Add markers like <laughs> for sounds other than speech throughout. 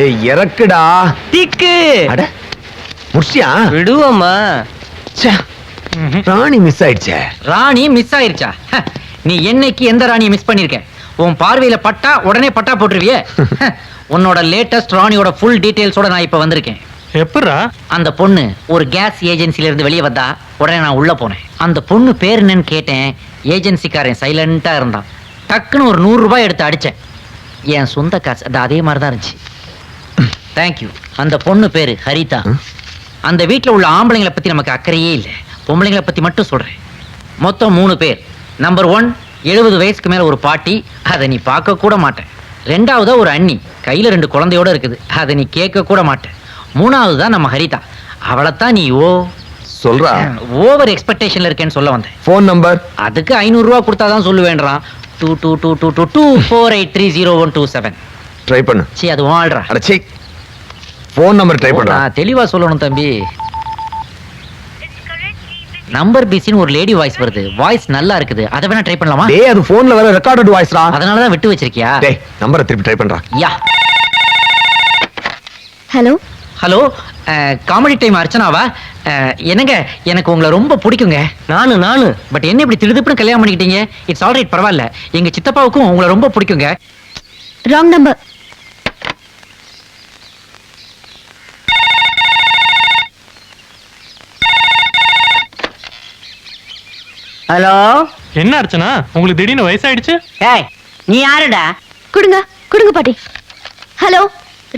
ஏய் இறக்குடா. டிக்கு அட முடிச்சியா விடுவோமா ச்சே, ராணி மிஸ் ஆயிடுச்சே. ராணி மிஸ் ஆயிருச்சா? ஹ, நீ என்னைக்கு எந்த ராணியை மிஸ் பண்ணிருக்க? உன் பார்வையில பட்டா உடனே பட்டா போட்டுருவியே? ஹ, உன்னோட லேட்டஸ்ட் ராணியோட ஃபுல் டீடைல்ஸோட நான் இப்ப வந்திருக்கேன். எப்படா அந்த பொண்ணு ஒரு கேஸ் ஏஜென்சில இருந்து வெளியே வந்தா உடனே நான் உள்ள போனேன். அந்த பொண்ணு பேர் என்னன்னு கேட்டேன். ஏஜென்சிக்காரன் சைலண்டா இருந்தான். டக்குன்னு ஒரு நூறு ரூபாய் எடுத்து அடிச்சேன். என் சொந்த காசு அது அதே மாதிரி தான் இருந்துச்சு. தேங்க்யூ அந்த பொண்ணு பேரு ஹரிதா. அந்த வீட்டில் உள்ள ஆம்பளைங்களை பத்தி நமக்கு அக்கறையே இல்லை. பொம்பளைங்களை பத்தி மட்டும் சொல்றேன். மொத்தம் மூணு பேர். நம்பர் ஒன் எழுபது வயசுக்கு மேல ஒரு பாட்டி. அதை நீ பார்க்க கூட மாட்டேன். ரெண்டாவதா ஒரு அண்ணி. கையில ரெண்டு குழந்தையோட இருக்குது. அதை நீ கேட்க கூட மாட்டேன். மூணாவது தான் நம்ம ஹரிதா. அவளைத்தான் நீ ஓ சொல்றா. ஓவர் எக்ஸ்பெக்டேஷன்ல இருக்கேன்னு சொல்ல வந்தேன். ஃபோன் நம்பர் அதுக்கு ஐநூறு ரூபா கொடுத்தாதான் சொல்லுவேன்றான். Two two two two two two four eight three zero one two seven try பண்ணு. சி அது வாழ்றா அட சீ ஃபோன் நம்பர் ட்ரை பண்றா. நான் தெளிவா சொல்லணும் தம்பி. நம்பர் பிசின்னு ஒரு லேடி வாய்ஸ் வருது. வாய்ஸ் நல்லா இருக்குது. அதை வேணா ட்ரை பண்ணலாமா? டேய் அது போன்ல வர ரெக்கார்டட் வாய்ஸ்டா அதனால தான் விட்டு வச்சிருக்கியா? டேய் நம்பரை திருப்பி ட்ரை பண்றா. யா. ஹலோ ஹலோ காமெடி டைம் அர்ச்சனாவா? என்னங்க எனக்கு உங்களை ரொம்ப பிடிக்குங்க. நானு நானு. பட் என்ன இப்படி திருதுப்புன்னு கல்யாணம் பண்ணிக்கிட்டீங்க? இட்ஸ் ஆல்ரைட் பரவாயில்ல. எங்க சித்தப்பாவுக்கும் உங்களை ரொம்ப பிடிக்குங்க. Wrong number hello? என்ன அர்ச்சனா? உங்களுக்கு திடீர்னு வயசாயிடுச்சு? ஏய் நீ யாருடா? கொடுங்க கொடுங்க பாட்டி. ஹலோ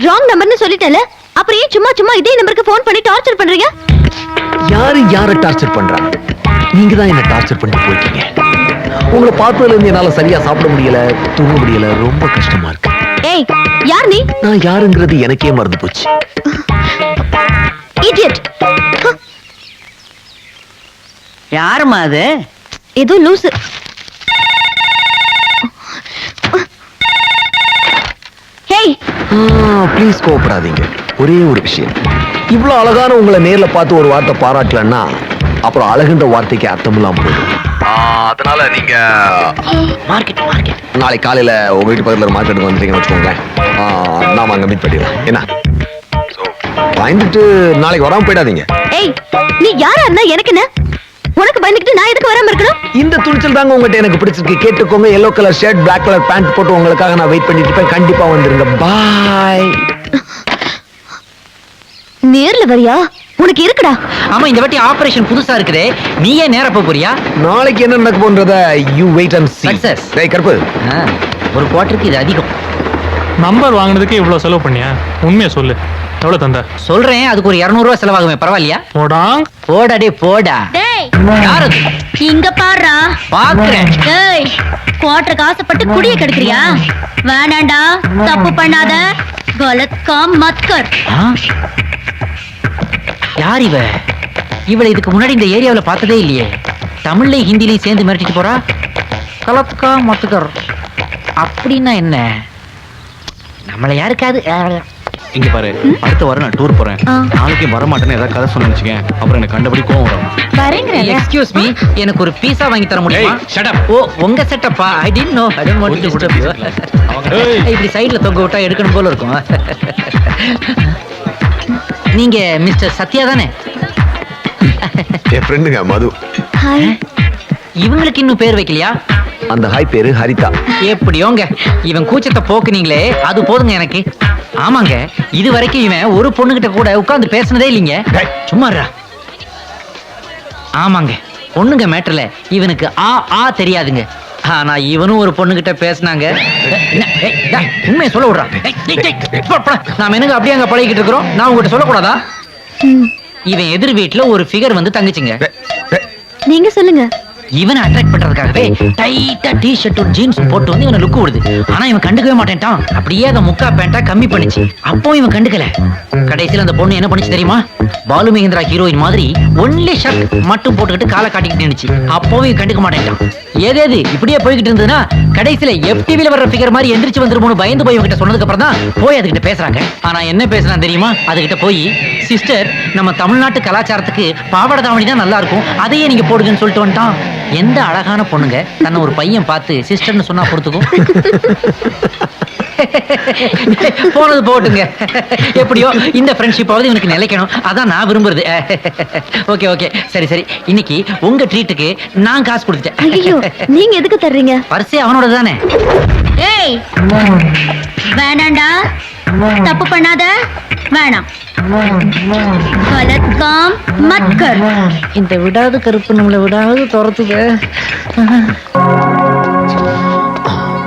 ராங் நம்பர்னு சொல்லிட்டேன்ல அப்புறம் ஏன் சும்மா சும்மா இதே நம்பருக்கு ஃபோன் பண்ணி டார்ச்சர் பண்றீங்க? யாரு யார டார்ச்சர் பண்றா? நீங்க தான் என்ன டார்ச்சர் பண்ணிட்டு போயிட்டீங்க. உங்களை பார்த்ததுல இருந்து என்னால சரியா சாப்பிட முடியல தூங்க முடியல ரொம்ப கஷ்டமா இருக்கு. ஏய் யார் நீ? நான் யாருங்கிறது எனக்கே மறந்து போச்சு. இடியட் யாரும்மா அது? ஏதோ லூசு. ஹேய். ப்ளீஸ் கோவப்படாதீங்க. ஒரே ஒரு விஷயம். இவ்வளவு அழகான உங்களை நேர்ல பார்த்து ஒரு வார்த்தை பாராட்டலன்னா அப்புறம் அழகுன்ற வார்த்தைக்கு அர்த்தம் இல்லாம போயிடும். அதனால நீங்க மார்க்கெட் மார்க்கெட் நாளை காலையில உங்க வீட்டு பக்கத்துல ஒரு மார்க்கெட்டுக்கு வந்துட்டீங்கன்னு வச்சுக்கோங்களேன். ஆ, நாம அங்க மீட் பண்ணிடலாம். என்ன? பயந்துட்டு நாளைக்கு வராம போயிடாதீங்க. ஏய் நீ யாரா இருந்தா எனக்கு என்ன உனக்கு பயந்துக்கிட்டு நான் எதுக்கு வராம இருக்கணும்? இந்த துணிச்சல் தாங்க உங்ககிட்ட எனக்கு பிடிச்சிருக்கு. கேட்டுக்கோங்க yellow colour shirt black colour pant போட்டு உங்களுக்காக நான் வெயிட் பண்ணிட்டு இருப்பேன். கண்டிப்பா வந்துருங்க. பாய் நேர்ல வரியா? உனக்கு இருக்குடா. ஆமா இந்த வாட்டி ஆபரேஷன் புதுசா இருக்குதே. நீ ஏன் நேரா போக போறியா? நாளைக்கு என்ன நடக்க போன்றத you wait and see. Success. டேய் கருப்பு. ஆ, ஒரு குவார்ட்டருக்கு இது அதிகம். நம்பர் வாங்குனதுக்கு இவ்வளவு செலவு பண்ணியா? உண்மையை சொல்லு. எவ்வளவு தந்த? சொல்றேன் அதுக்கு ஒரு 200 ரூபாய் செலவாகுமே பரவாயில்லையா? போடாங் போடா டே போடா. யார் இங்க பாருடா. பாக்குறேன். டேய் குவார்டருக்கு ஆசைப்பட்டு குடிய கெடுக்கிறியா? வேணாண்டா தப்பு பண்ணாத. கலத் காம் மத் கர் ஆ? யார் இவ? இவளை இதுக்கு முன்னாடி இந்த ஏரியாவுல பார்த்ததே இல்லையே. தமிழ்லையும் ஹிந்திலையும் சேர்ந்து மிரட்டிட்டு போறா? கலத்கா மத்துக்கர். அப்படின்னா என்ன? நம்மளை யாருக்காது இங்க பாரு அடுத்த வாரம் நான் டூர் போறேன். நாளைக்கு வர மாட்டேன்னு ஏதாவது கதை சொன்னு வச்சுக்கேன். அப்புறம் எனக்கு கண்டபடி கோவம் வரும். வரேங்கறல எக்ஸ்கியூஸ் மீ எனக்கு ஒரு பீஸா வாங்கி தர முடியுமா? up. ஓ உங்க செட்டப்பா I did no I don't want to disturb you. இப்படி சைடுல தொங்க விட்டா எடுக்கணும் போல இருக்கும். நீங்க மிஸ்டர் சத்யா தானே? என் ஃப்ரெண்டுங்க மது. ஹாய் இவங்களுக்கு இன்னும் பேர் வைக்கலையா? அந்த ஹாய் பேரு ஹரிதா. எப்படியோங்க? இவன் கூச்சத்தை போக்குனீங்களே அது போதுங்க எனக்கு. ஆமாங்க இது வரைக்கும் இவன் ஒரு பொண்ணுகிட்ட கூட உட்கார்ந்து பேசினதே இல்லைங்க. சும்மா. ஆமாங்க பொண்ணுங்க மேட்டர்ல இவனுக்கு ஆ ஆ தெரியாதுங்க ஆனா இவனும் ஒரு பொண்ணுகிட்ட பேசினாங்க உண்மையை சொல்ல விடுறான். நாம என்னங்க அப்படியே அங்க பழகிட்டு இருக்கிறோம் நான் உங்ககிட்ட சொல்லக்கூடாதா இவன் எதிர் வீட்டுல ஒரு ஃபிகர் வந்து தங்குச்சுங்க. நீங்க சொல்லுங்க இவனை அட்ராக்ட் பண்றதுக்காகவே டைட்டா டி ஷர்ட் ஜீன்ஸ் போட்டு வந்து இவனை லுக்கு விடுது. ஆனா இவன் கண்டுக்கவே மாட்டேன்ட்டான். அப்படியே அதை முக்கா பேண்டா கம்மி பண்ணிச்சு. அப்போ இவன் கண்டுக்கல. கடைசியில அந்த பொண்ணு என்ன பண்ணுச்சு தெரியுமா? பாலு மகேந்திரா ஹீரோயின் மாதிரி ஒன்லி ஷர்ட் மட்டும் போட்டுக்கிட்டு காலை காட்டிக்கிட்டு நின்னுச்சு. அப்பவும் இவன் கண்டுக்க மாட்டேன்ட்டான். ஏதேது இப்படியே போய்கிட்டு இருந்ததுன்னா கடைசியில எஃப்டிவில வர்ற ஃபிகர் மாதிரி எந்திரிச்சு வந்துருமோனு பயந்து போய் இவங்கிட்ட சொன்னதுக்கு அப்புறம் தான் போய் அதுகிட்ட பேசுறாங்க. ஆனா என்ன பேசுறான் தெரியுமா? அதுகிட்ட போய் சிஸ்டர் நம்ம தமிழ்நாட்டு கலாச்சாரத்துக்கு பாவாடை தாவணி தான் நல்லா இருக்கும். அதையே நீங்க போடுங்கன்னு சொல்லிட்டு வந்துட்டான். எந்த அழகான பொண்ணுங்க? தன்னை ஒரு பையன் பார்த்து சிஸ்டர்னு சொன்னா பொறுத்துக்கும் போனது போட்டுங்க. எப்படியோ இந்த ஃப்ரெண்ட்ஷிப்பாவது இவனுக்கு நிலைக்கணும். அதான் நான் விரும்புறது. Okay okay. சரி சரி. இன்னைக்கு உங்க ட்ரீட்டுக்கு நான் காசு கொடுத்துட்டேன். ஐயோ நீங்க எதுக்கு தர்றீங்க? பரிசே அவனோட தானே ஏய் வேணாண்டா. தப்பு பண்ணாத. வேணாம். கலத்காம் மத் கர் இந்த விடாது கருப்பு நம்மளை விடாது துரத்துது.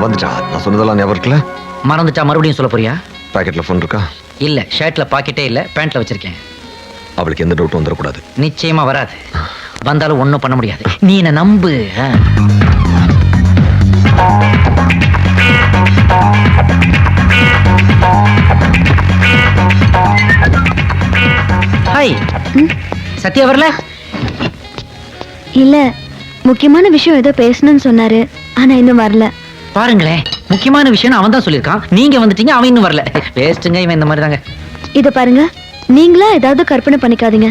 வந்துட்டா. நான் சொன்னதெல்லாம் ஞாபகம் இருக்குல்ல? மறந்துட்டா மறுபடியும் சொல்ல போறியா? பாக்கெட்ல ஃபோன் இருக்கா? இல்ல ஷர்ட்ல பாக்கெட்டே இல்ல பேண்ட்ல வச்சிருக்கேன். அவளுக்கு எந்த டவுட்டும் வந்துடக்கூடாது. நிச்சயமா வராது. வந்தாலும் ஒண்ணும் பண்ண முடியாது. நீ என்ன நம்பு ஆ. ஹாய். சத்யா வரல? இல்ல முக்கியமான விஷயம் ஏதோ பேசணும்னு சொன்னாரு ஆனா இன்னும் வரல. பாருங்களேன் முக்கியமான விஷயம் அவன் தான் சொல்லியிருக்கான். நீங்க வந்துட்டீங்க அவன் இன்னும் வரல. வேஸ்ட்டுங்க இவன் இந்த மாதிரி தாங்க இத பாருங்க நீங்களா ஏதாவது கற்பனை பண்ணிக்காதீங்க.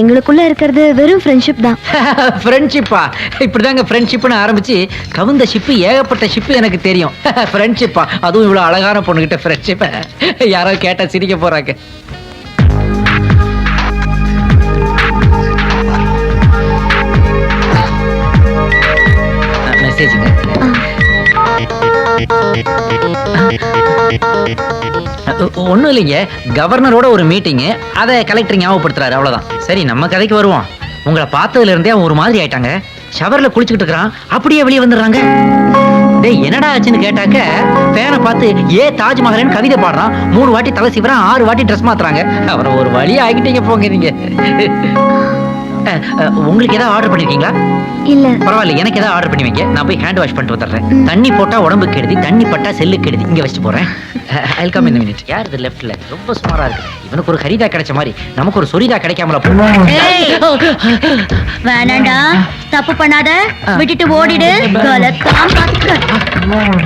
எங்களுக்குள்ள இருக்கிறது வெறும் ஃப்ரெண்ட்ஷிப் தான். <laughs> ஃப்ரெண்ட்ஷிப்பா இப்படிதாங்க ஃப்ரெண்ட்ஷிப்னு ஆரம்பிச்சு கவுந்த ஷிப்பு ஏகப்பட்ட ஷிப்பு எனக்கு தெரியும். <laughs> ஃப்ரெண்ட்ஷிப்பா அதுவும் இவ்வளவு அழகான பொண்ணுகிட்ட ஃப்ரெண்ட்ஷிப்பை யாராவது கேட்டா சிரிக்க போறாங்க. மெசேஜுங்க ஒன்றும் இல்லைங்க. கவர்னரோட ஒரு மீட்டிங்கு அதை கலெக்டர் ஞாபகப்படுத்துறாரு. அவ்வளவுதான். சரி நம்ம கதைக்கு வருவோம். உங்களை பார்த்ததுல இருந்தே அவன் ஒரு மாதிரி ஆயிட்டாங்க. ஷவர்ல குளிச்சுக்கிட்டு இருக்கிறான். அப்படியே வெளியே வந்துடுறாங்க. டேய் என்னடா ஆச்சுன்னு கேட்டாக்க பேரை பார்த்து ஏ தாஜ்மஹல்னு கவிதை பாடுறான். மூணு வாட்டி தலை சிவறான் ஆறு வாட்டி ட்ரெஸ் மாத்துறாங்க. அவரை ஒரு வழியாக ஆகிட்டீங்க போங்க நீங்கள் உங்களுக்கு ஏதாவது ஆர்டர் பண்ணிருக்கீங்களா? இல்ல. பரவாயில்ல எனக்கு ஏதாவது ஆர்டர் பண்ணி வைங்க நான் போய் ஹேண்ட் வாஷ் பண்ணிட்டு வந்துடுறேன். தண்ணி போட்டா உடம்பு கெடுதி தண்ணி பட்டா செல்லு கெடுதி. இங்க வச்சுட்டு போறேன். ஐ கம் இந்த மினிட் யார் இது லெஃப்ட்ல ரொம்ப சுமாரா இருக்கு. இவனுக்கு ஒரு ஹரிதா கிடைச்ச மாதிரி. நமக்கு ஒரு சொரிதா கிடைக்காமல. வேணாண்டா. தப்பு பண்ணாத. விட்டுட்டு ஓடிடு. கலத்காம் மத் கர்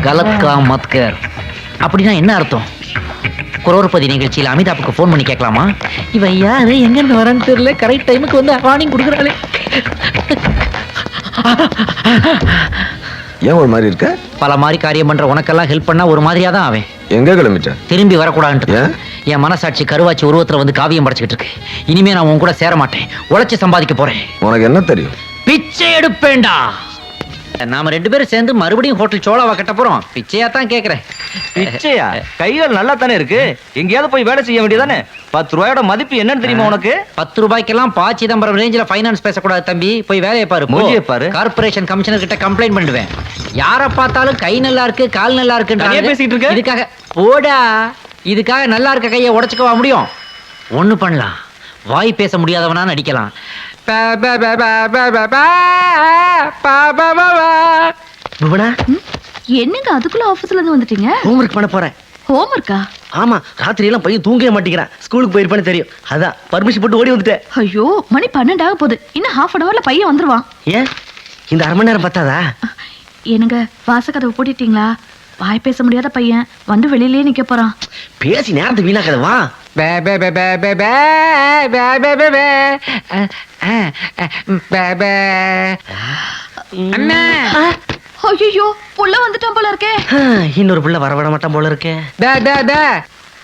கலத்கா மத்கர் அப்படின்னா என்ன அர்த்தம்? குரோர்பதி நிகழ்ச்சியில் அமிதாப்புக்கு ஃபோன் பண்ணி கேட்கலாமா? இவன் யாரு? எங்க இருந்து வரான்னு தெரியல. கரெக்ட் டைமுக்கு வந்து வார்னிங் கொடுக்குறாளே. ஏன் ஒரு மாதிரி இருக்க? பல மாதிரி காரியம் பண்ற உனக்கெல்லாம் ஹெல்ப் பண்ணா ஒரு மாதிரியா தான் அவன். எங்க கிளம்பிட்ட திரும்பி வரக்கூடாதுன்ட்டு? என் மனசாட்சி கருவாச்சி உருவத்துல வந்து காவியம் படைச்சுக்கிட்டு இருக்கு இனிமே நான் உன் கூட சேர மாட்டேன். உழைச்சு சம்பாதிக்க போறேன். உனக்கு என்ன தெரியும்? பிச்சை எடுப்பேன்டா. நாம ரெண்டு பேரும் சேர்ந்து மறுபடியும் ஹோட்டல் சோளாவா கட்ட போறோம். பிச்சையா தான் கேக்குறேன். பிச்சையா? கைகள் நல்லா தானே இருக்கு? எங்கேயாவது போய் வேலை செய்ய வேண்டியதானே? பத்து ரூபாயோட மதிப்பு என்னன்னு தெரியுமா உனக்கு? பத்து ரூபாய்க்கெல்லாம் பா சிதம்பரம் ரேஞ்சில ஃபைனான்ஸ் பேசக்கூடாது தம்பி. போய் வேலையை பாரு. மூஞ்சியை பாரு. கார்ப்பரேஷன் கமிஷனர் கிட்ட கம்ப்ளைண்ட் பண்ணிடுவேன் யார பார்த்தாலும் கை நல்லா இருக்கு கால் நல்லா தனியா இருக்கு பேசிட்டு இருக்க? இதுக்காக போடா. இதுக்காக நல்லா இருக்க கையை உடைச்சுக்கவா முடியும்? ஒண்ணு பண்ணலாம். வாய் பேச முடியாதவனா நடிக்கலாம். பா, பா, பா, பா, பா, பா, பா, பா, பா, பா, பா. புவனா என்னங்க அதுக்குள்ள ஆபீஸ்ல இருந்து வந்துட்டீங்க ஹோம்ஒர்க் பண்ண போறேன் ஹோம் இருக்கா ஆமா ராத்திரி எல்லாம் பையன் தூங்கவே மாட்டேங்கிறான் ஸ்கூலுக்கு போயிருப்பான்னு தெரியும் அதான் பர்மிஷன் போட்டு ஓடி வந்துட்டேன் ஐயோ மணி பன்னெண்டாக போகுது இன்னும் ஹாஃப் அன் ஹவர்ல பையன் வந்துருவான் ஏன் இந்த அரை மணி நேரம் பத்தாதா என்னங்க வாசக்கதவை பூட்டிட்டீங்களா வாய் பேச முடியாத பையன் வந்து வெளியிலேயே நிக்க போறான் பேசி நேரத்தை வீணாக்காத வா பே, பே, பே, பே, பே, பே, பே, பே, பே, அண்ணா. ஐயோ புள்ள வந்துட்டோம் போல இருக்கே. இன்னொரு புள்ள வரவிட மாட்டோம் போல இருக்கேன் டா டா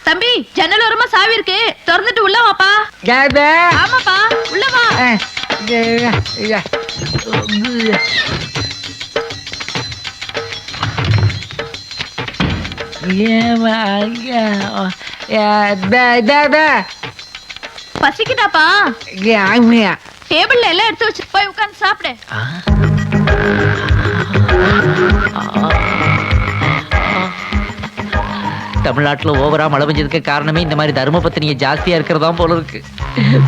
தம்பி ஜன்னல் ஓரமா சாவி இருக்கே. திறந்துட்டு உள்ள வாப்பா. டா ஆமாப்பா உள்ள வா. ஏமா ஐயா தே தே பசிக்குதாப்பா. டேபிள்ல எல்லாம் எடுத்து வச்சு போய் உட்கார்ந்து சாப்பிடு. தமிழ்நாட்டுல ஓவரா மழை பெஞ்சதுக்கு காரணமே இந்த மாதிரி தர்ம பத்தினிய ஜாஸ்தியா இருக்கிறதா போல இருக்கு.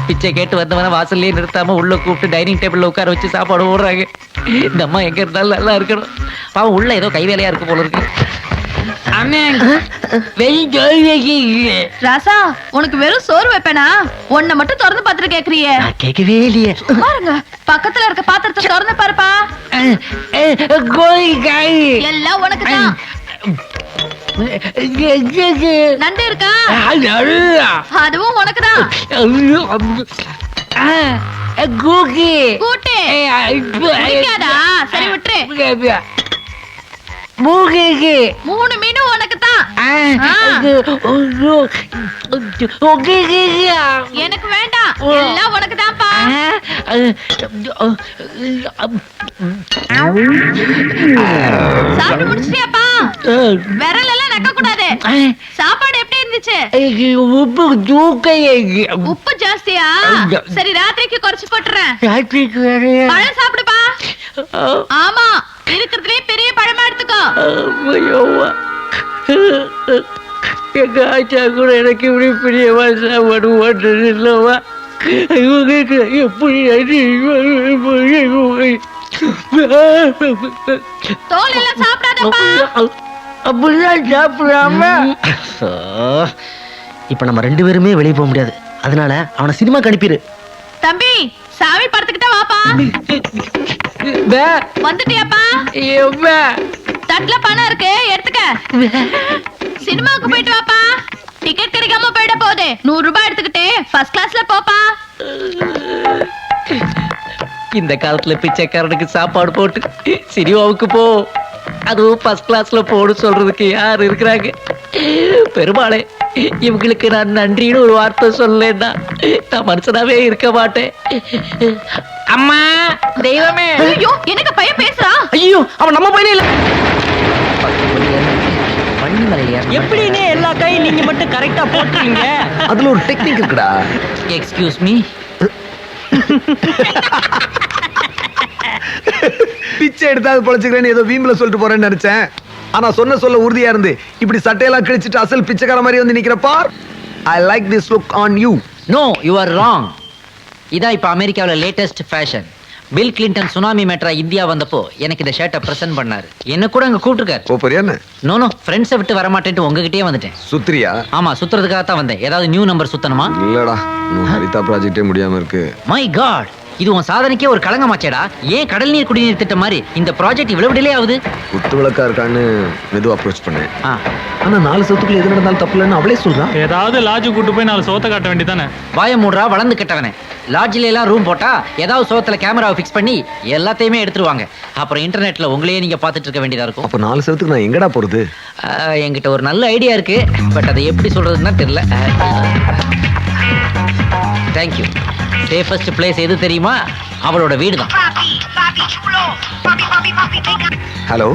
பிச்சை கேட்டு வந்தவன வாசல்லே நிறுத்தாம உள்ள கூப்பிட்டு டைனிங் டேபிள்ல உட்கார வச்சு சாப்பாடு போடுறாங்க. இந்த அம்மா எங்க இருந்தாலும் நல்லா இருக்கணும். பாவம் உள்ள ஏதோ கை வேலையா இருக்கு போல இருக்கு அண்ணே, வெறி ஜோய் வைக்கிறீங்க. ராசா உனக்கு வெறும் சோறு வைப்பேனா? உன்னை மட்டும் திறந்து பாத்துட்டு கேக்குறியே இல்லையே. பாருங்க பக்கத்துல இருக்க பாத்திரத்தை திறந்து பாருப்பா. எல்லாம் உனக்கு தான் நண்டு இருக்கா? அதுவும் உனக்கு தான் கூட்டு. சரி விட்டுரு. மூகிக்கு மூணு மீனும் உனக்கு தான் எனக்கு வேண்டாம். எல்லாம் உனக்கு தான்ப்பா சாப்பிட்டு முடிச்சிட்டியாப்பா? விரல் எல்லாம் நக்க கூடாது சாப்பாடு எப்படி இருந்துச்சு உப்பு தூக்க உப்பு ஜாஸ்தியா? சரி ராத்திரிக்கு குறைச்சு போட்டுறேன். ராத்திரிக்கு பழம் சாப்பிடுப்பா. ஆமா இருக்கிறதுலே பெரிய பழமா எடுத்துக்கோ. எங்க ஆச்சா கூட எனக்கு இப்படி பிரியமா சாப்பாடு ஓட்டுறது இல்லவா இவங்களுக்கு எப்படி தோல் எல்லாம் சாப்பிடாதப்பா. அப்படிதான் சாப்பிடாம. இப்ப நம்ம ரெண்டு பேருமே வெளியே போக முடியாது. அதனால அவனை சினிமாக்கு அனுப்பிடு தம்பி சாமி படத்துக்கிட்ட வாப்பா. வந்துட்டியாப்பா? தட்டுல பணம் இருக்கு எடுத்துக்க. சினிமாவுக்கு போயிட்டு வாப்பா. டிக்கெட் கிடைக்காம போயிட போகுது. நூறு ரூபாய் எடுத்துக்கிட்டு ஃபர்ஸ்ட் கிளாஸ்ல போப்பா. இந்த காலத்துல பிச்சைக்காரனுக்கு சாப்பாடு போட்டு சினிமாவுக்கு போ. அதுவும் ஃபர்ஸ்ட் கிளாஸ்ல போடு சொல்றதுக்கு யார் இருக்கிறாங்க? பெருமாளே இவங்களுக்கு நான் நன்றின்னு ஒரு வார்த்தை சொல்லலைன்னா நான் மனுஷனாவே இருக்க மாட்டேன். அம்மா தெய்வமே. ஐயோ எனக்கு பையன் பேசுறான் ஐயோ அவன் நம்ம பையனே இல்ல. எப்படின்னு எல்லா கையும் நீங்க மட்டும் கரெக்டா போட்டுறீங்க அதுல ஒரு டெக்னிக் இருக்குடா. எக்ஸ்கியூஸ் மீ பிச்சை எடுத்தாவது பொழைச்சுக்கிறேன்னு ஏதோ வீம்புல சொல்லிட்டு போறேன்னு நினைச்சேன். ஆனா சொன்ன சொல்ல உறுதியா இருந்து இப்படி சட்டையெல்லாம் கிழிச்சிட்டு அசல் பிச்சைக்கார மாதிரி வந்து நிக்கிறப்பா I like this look on you no you are wrong இதான் இப்போ அமெரிக்காவில் latest fashion Bill Clinton tsunami மேட்ரா India வந்தப்போ எனக்கு இந்த ஷர்ட்டை ப்ரெசென்ட் பண்ணாரு. என்ன கூட அங்க கூப்பிட்டுருக்காரு. போறியா என்ன? நோ நோ ஃப்ரெண்ட்ஸை விட்டு வர மாட்டேன்ட்டு உங்ககிட்டயே வந்துட்டேன். சுத்திரியா ஆமா சுத்துறதுக்காக தான் வந்தேன். ஏதாவது நியூ நம்பர் சுத்தணுமா? இல்லடா ஹரிதா ப்ராஜெக்டே முடியாம இருக்கு. மை காட் இது உன் சாதனைக்கே ஒரு களங்கமாச்சேடா. ஏன் கடல் நீர் குடிநீர் திட்டம் மாதிரி இந்த ப்ராஜெக்ட் இவ்வளவு டிலே ஆகுது? குத்து விளக்கா இருக்கான்னு மெதுவா அப்ரோச் பண்ணேன். ஆ, ஆனா நாலு சத்துக்குள்ள எது நடந்தாலும் தப்பு இல்லைன்னு அவளே சொல்றான் ஏதாவது லாட்ஜு கூட்டு போய் நாலு சோத்த காட்ட வேண்டியதானே வாய மூடுறா வளர்ந்து கெட்டவனே. லாட்ஜில எல்லாம் ரூம் போட்டா ஏதாவது சோத்துல கேமராவை ஃபிக்ஸ் பண்ணி எல்லாத்தையுமே எடுத்துருவாங்க. அப்புறம் இன்டர்நெட்ல உங்களையே நீங்க பார்த்துட்டு இருக்க வேண்டியதா இருக்கும். அப்ப நாலு சத்துக்கு நான் எங்கடா போறது? என்கிட்ட ஒரு நல்ல ஐடியா இருக்கு. பட் அதை எப்படி சொல்றதுன்னா தெரியல. தேங்க்யூ சேஃபஸ்ட் பிளேஸ் எது தெரியுமா? அவளோட வீடு தான் ஹலோ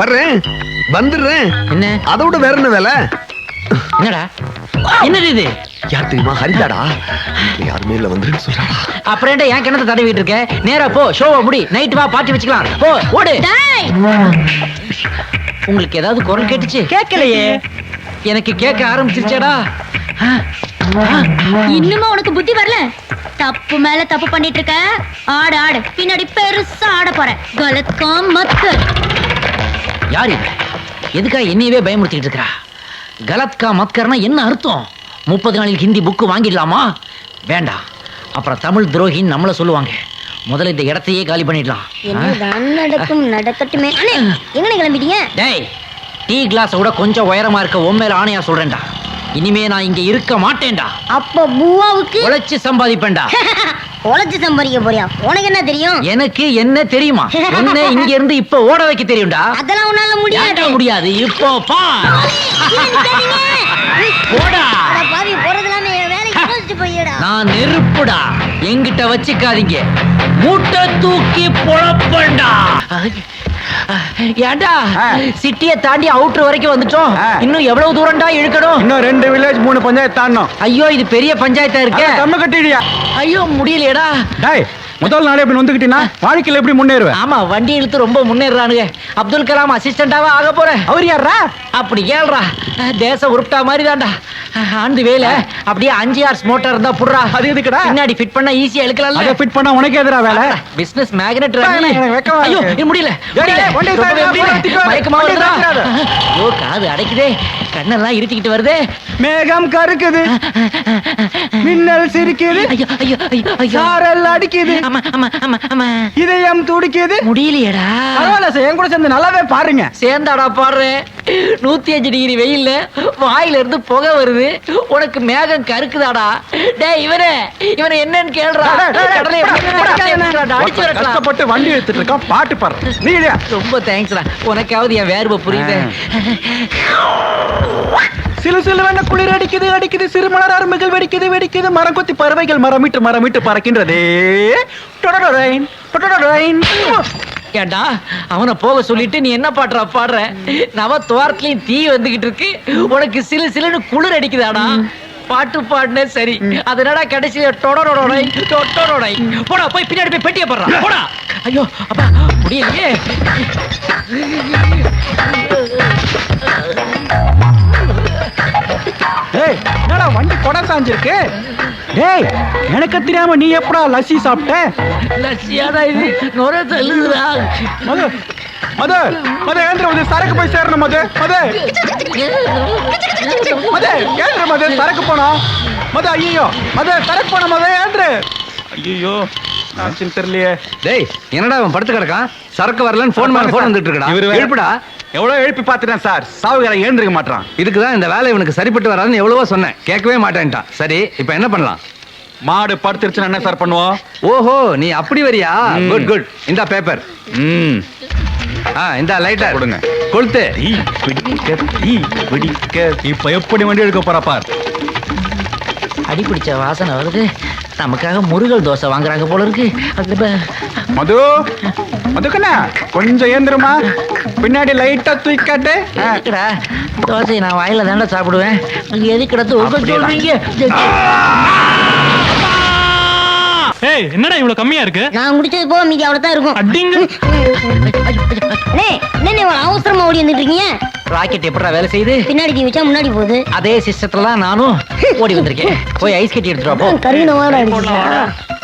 வர்றேன். வந்துடுறேன். என்ன? அதை விட வேற என்ன வேலை? என்னடா? என்னது இது? யார் தெரியுமா? ஹரிதாடா? யாருமே இல்ல வந்துருன்னு சொல்றாடா. அப்புறம் ஏன்டா என் கிணத்தை தடவிட்டு இருக்க நேரா போ ஷோவை முடி. நைட் வா பார்ட்டி வச்சுக்கலாம். போ ஓடு. உங்களுக்கு ஏதாவது குரல் கேட்டுச்சு? கேட்கலையே. எனக்கு கேட்க ஆரம்பிச்சிருச்சேடா. இன்னுமா உனக்கு புத்தி வரல? தப்பு மேல தப்பு பண்ணிட்டு இருக்க ஆடு ஆடு. பின்னாடி பெருசா ஆட போற கலக்கம் மத்து. யார் இவ எதுக்காக என்னையவே பயமுறுத்திட்டு இருக்கா கலத்கா மத்கர்னா என்ன அர்த்தம்? முப்பது நாளில் ஹிந்தி புக்கு வாங்கிடலாமா? வேண்டாம் அப்புறம் தமிழ் துரோகின்னு நம்மள சொல்லுவாங்க. முதல்ல இந்த இடத்தையே காலி பண்ணிடலாம். நடக்கும் நடக்கட்டுமே. எங்கன கிளம்பிட்டீங்க? டேய் டீ கிளாஸ் விட கொஞ்சம் உயரமா இருக்க உண்மையில ஆணையா சொல்றேன்டா. இனிமே நான் இங்க இருக்க மாட்டேன்டா. அப்ப பூவாவுக்கு? உழைச்சு சம்பாதிப்பேன்டா. <laughs> உழைச்சு சம்பாதிக்க போறியா? உனக்கு என்ன தெரியும்? எனக்கு என்ன தெரியுமா? என்ன <laughs> இங்க இருந்து இப்ப ஓட வைக்க தெரியும்டா. அதெல்லாம் உன்னால ஏன்டா முடியாது? இப்போ பா. <laughs> போடா. பாவி போயிடா நான் நெருப்புடா. எங்கிட்ட வச்சுக்காதீங்க. மூட்டை தூக்கி பொழப்பண்டா ஏன்டா சிட்டியை தாண்டி அவுட்டர் வரைக்கும் வந்துட்டோம். இன்னும் எவ்வளவு தூரம்டா இழுக்கணும்? இன்னும் ரெண்டு வில்லேஜ் மூணு பஞ்சாயத்து தாண்டணும். ஐயோ இது பெரிய பஞ்சாயத்தா இருக்கே. தம்ம கட்டிடியா ஐயோ முடியலையேடா. டாய் முதல் நாளே இப்படி வந்துக்கிட்டீங்கன்னா வாழ்க்கையில எப்படி முன்னேறுவேன்? ஆமா வண்டி இழுத்து ரொம்ப முன்னேறானுங்க அப்துல் கலாம் அசிஸ்டண்டாவா ஆக போறேன். அவர் யாரா அப்படி கேள்றா. தேச உருப்டா மாதிரி தான்டா ஆண்டு வேல. அப்படியே அஞ்சு ஹார்ஸ் மோட்டார் இருந்தா புடுறா. அது எதுக்குடா? பின்னாடி ஃபிட் பண்ணா ஈஸியா அதை எடுக்கலாம்ல ஃபிட் பண்ணா உனக்கு எதிரா வேலை? பிசினஸ் மேக்னெட் ஐயோ. இது முடியல. மயக்கமா. ஐயோ காது அடைக்குதே. கண்ணெல்லாம் இருட்டிக்கிட்டு வருதே. மேகம் கருக்குது. மின்னல் சிரிக்குது. ஐயோ ஐயோ ஐயோ சாரல் அடிக்குது. ஆமா ஆமா ஆமா ஆமா. இதயம் துடிக்குது. முடியலையேடா. பரவாயில்ல சார் என் கூட சேர்ந்து நல்லாவே பாருங்க. சேர்ந்தாடா பாடுறேன். நூத்தி அஞ்சு டிகிரி வெயில்ல வாயில இருந்து புகை வருது. உனக்கு மேகம் கருக்குதாடா. டேய் இவனே இவனை என்னன்னு விரட்டுறான். கஷ்டப்பட்டு வண்டி எடுத்துட்டு இருக்கான் பாட்டு பாடுறேன் நீ ரொம்ப தேங்க்ஸ்டா உனக்காவது என் வேர்வை புரியுது. சிலு சிலுவென குளிர் அடிக்குது அடிக்குது சிறுமலர் அரும்புகள் வெடிக்குது வெடிக்குது. மரம் கொத்தி பறவைகள் மரமிட்டு மரமிட்டு பறக்கின்றதே. ஏண்டா அவனை போக சொல்லிட்டு நீ என்ன பாடுற பாடுற? நவ துவாரத்துலயும் தீ வந்துகிட்டு இருக்கு. உனக்கு சிலு சிலுன்னு குளிர் அடிக்குதாடா. பாட்டு பாடுனே சரி. அதனடா கடைசியில டொடடொடொடை டொடடொடை போடா போய் பின்னாடி போய் பெட்டியை போடுறா. போடா. ஐயோ அப்பா முடியலையே. என்னடா வண்டி கொடை சாஞ்சிருக்கு? டேய் எனக்கு தெரியாம நீ எப்படா லஸ்ஸி சாப்பிட்ட? லட்சியாடா இது நுர தள்ளுதுடா. மது மது மது ஏந்திர மது சரக்கு போய் சேரணும் மது மது. மது ஏந்திர மது சரக்கு போனோம் மது ஐயோ மது சரக்கு போனோம் மது ஏந்திர. ஐயோ ஆச்சுன்னு தெரியலையே. டேய் என்னடா அவன் படுத்து கிடக்கான் சரக்கு வரலன்னு ஃபோன் மேல ஃபோன் வந்துட்டு இருக்கடா. இவரு வேற- எழுப்புடா. எவ்வளவு எழுப்பி பார்த்துட்டேன் சார். சாவுகார எழுந்திருக்க மாட்டான் இதுக்கு தான் இந்த வேலை இவனுக்கு சரிப்பட்டு வராதுன்னு எவ்வளவோ சொன்னேன். கேட்கவே மாட்டேன்ட்டான். சரி இப்போ என்ன பண்ணலாம்? மாடு படுத்துருச்சுன்னா என்ன சார் பண்ணுவோம்? ஓஹோ நீ அப்படி வரியா? ம். குட் குட் இந்த பேப்பர் ம். ஆ இந்த லைட்டர் கொடுங்க. கொளுத்து. ஈ பிடிக்க பிடிக்க. இப்ப எப்படி வண்டி எடுக்க போறா பார். அடி பிடிச்ச வாசனை வருது. நமக்காக முருகல் தோசை வாங்குறாங்க போல இருக்கு. மது மதுக்கண்ணா கொஞ்சம் ஏந்திரமா. பின்னாடி லைட்டா தூக்காட்டு தோசையை நான் வாயில தாண்டா சாப்பிடுவேன். நீங்க எதுக்குடா தூக்க அப்படியேதான். சொல்றீங்க? ஏய் என்னடா இவ்வளவு கம்மியா இருக்கு? நான் முடிச்சது போக மீதி அவ்வளவு தான் இருக்கும். அடிங்க அண்ணே என்ன இவ்வளவு அவசரமா ஓடி வந்துட்டு இருக்கீங்க ராக்கெட் எப்படா வேலை செய்யுது? பின்னாடி தீ வச்சா முன்னாடி போகுது. அதே சிஸ்டத்துல தான் நானும் ஓடி வந்திருக்கேன். போய் ஐஸ் கட்டி எடுத்துட்டு போ.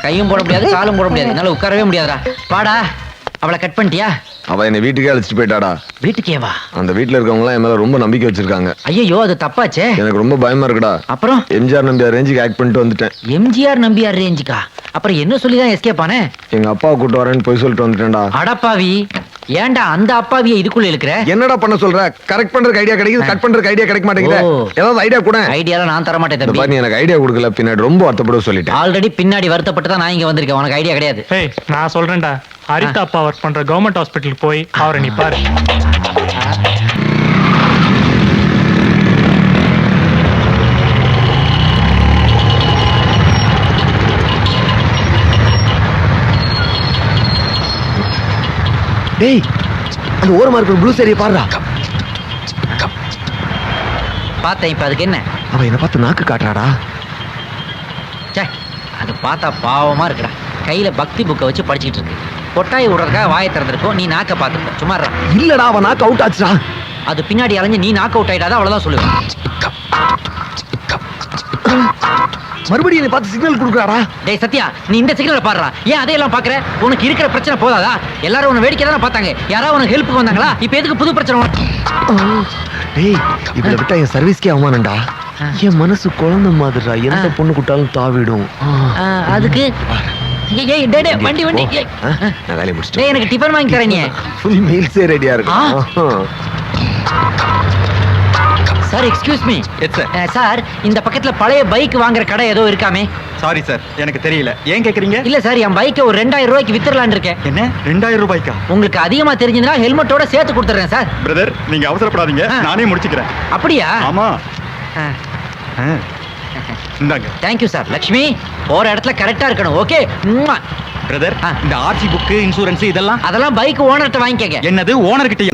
கையும் போட முடியாது காலும் போட முடியாது. என்னால உட்காரவே முடியாதுடா. வாடா. அவளை கட் பண்ணிட்டியா? அவ என்னை வீட்டுக்கே அழைச்சிட்டு போயிட்டாடா. வீட்டுக்கே வா அந்த வீட்டுல இருக்கவங்க எல்லாம் என் மேல ரொம்ப நம்பிக்கை வச்சிருக்காங்க. ஐயோ அது தப்பாச்சே. எனக்கு ரொம்ப பயமா இருக்குடா. அப்புறம்? எம்ஜிஆர் நம்பியார் ரேஞ்சுக்கு ஆக்ட் பண்ணிட்டு வந்துட்டேன். எம்ஜிஆர் நம்பியார் ரேஞ்சுக்கா? அப்புறம் என்ன சொல்லி தான் எஸ்கேப் ஆனே எங்க அப்பாவை கூட்டு வரேன்னு போய் சொல்லிட்டு வந்துட்டேன்டா. அடப்பாவி ஏன்டா அந்த அப்பாவியை இதுக்குள்ள இருக்கிற என்னடா பண்ண சொல்ற? கரெக்ட் பண்றதுக்கு ஐடியா கிடைக்குது கட் பண்றதுக்கு ஐடியா கிடைக்க மாட்டேங்குது. ஏதாவது ஐடியா கூட. ஐடியாலாம் நான் தர மாட்டேன் தம்பி. நீ எனக்கு ஐடியா கொடுக்கல பின்னாடி ரொம்ப வருத்தப்பட சொல்லிட்டேன். ஆல்ரெடி பின்னாடி வருத்தப்பட்டு தான் நான் இங்க வந்திருக்கேன். உனக்கு ஐடியா கிடையாது. நான் சொல்றேன்டா. ஹரிதா அப்பா ஒர்க் பண்ற கவர்மெண்ட் ஹாஸ்பிட்டலுக்கு போய் அவரை நீ பாரு. டேய் அந்த ஓரமா இருக்கிற ப்ளூ சரியை பாருடா. பார்த்தேன் இப்ப அதுக்கு என்ன? அவ என்ன பார்த்து நாக்கு காட்டுறாடா. ச்சே அது பார்த்தா பாவமா இருக்குடா. கையில பக்தி புக்கை வச்சு படிச்சுக்கிட்டு இருக்கு. கொட்டாய் விடுறதுக்காக வாயை திறந்திருக்கோம் நீ நாக்க பார்த்துக்க. சும்மா. இல்லடா அவ நாக்கு அவுட் ஆச்சுடா. அது பின்னாடி அலைஞ்சு நீ நாக் அவுட் ஆயிட்டாதான் அவ்வளவுதான் சொல்லுவேன். மறுபடியும் என்னை பார்த்து சிக்னல் கொடுக்குறாடா டேய் சத்யா நீ இந்த சிக்னலை பாடுறா. ஏன் அதையெல்லாம் பாக்குற உனக்கு இருக்கிற பிரச்சனை போதாதா? எல்லாரும் உன்னை வேடிக்கை தானே பார்த்தாங்க. யாராவது உனக்கு ஹெல்ப்புக்கு வந்தாங்களா? இப்போ எதுக்கு புது பிரச்சனை? டேய் இவளை விட்டா என் சர்வீஸ்க்கே அவமானம்டா. ஆ. என் மனசு குழந்தை மாதிரிடா. எந்த. பொண்ணு கூட்டாலும் தாவிடும். அதுக்கு? ஏய், டேய், டேய், வண்டி வண்டி. ஏய். ஆ, நான் வேலையை முடிச்சிட்டேன் டேய் எனக்கு டிஃபன் வாங்கி தரேன். நீ ஃபுல் மீல்ஸே ரெடியா இருக்கு. Sir excuse me yes sir sir இந்த பக்கத்துல பழைய பைக் வாங்குற கடை ஏதோ இருக்காமே. சாரி சார் எனக்கு தெரியல. ஏன் கேக்குறீங்க? இல்ல சார் என் பைக்கை ஒரு ரெண்டாயிரம் ரூபாய்க்கு வித்துடலான்னு இருக்கேன். என்ன? ரெண்டாயிரம் ரூபாய்க்கா? உங்களுக்கு அதிகமா தெரிஞ்சதுன்னா ஹெல்மெட்டோட சேர்த்து கொடுத்துறேன் சார் பிரதர் நீங்க அவசரப்படாதீங்க. நானே முடிச்சுக்கிறேன். அப்படியா? ஆமா. இந்தாங்க. தேங்க்யூ சார் லக்ஷ்மி போற இடத்துல கரெக்டா இருக்கணும் ஓகே பிரதர். இந்த ஆர்சி புக்கு இன்சூரன்ஸ் இதெல்லாம்? அதெல்லாம் பைக் ஓனர்கிட்ட வாங்கிக்கங்க. என்னது? ஓனர் கிட்ட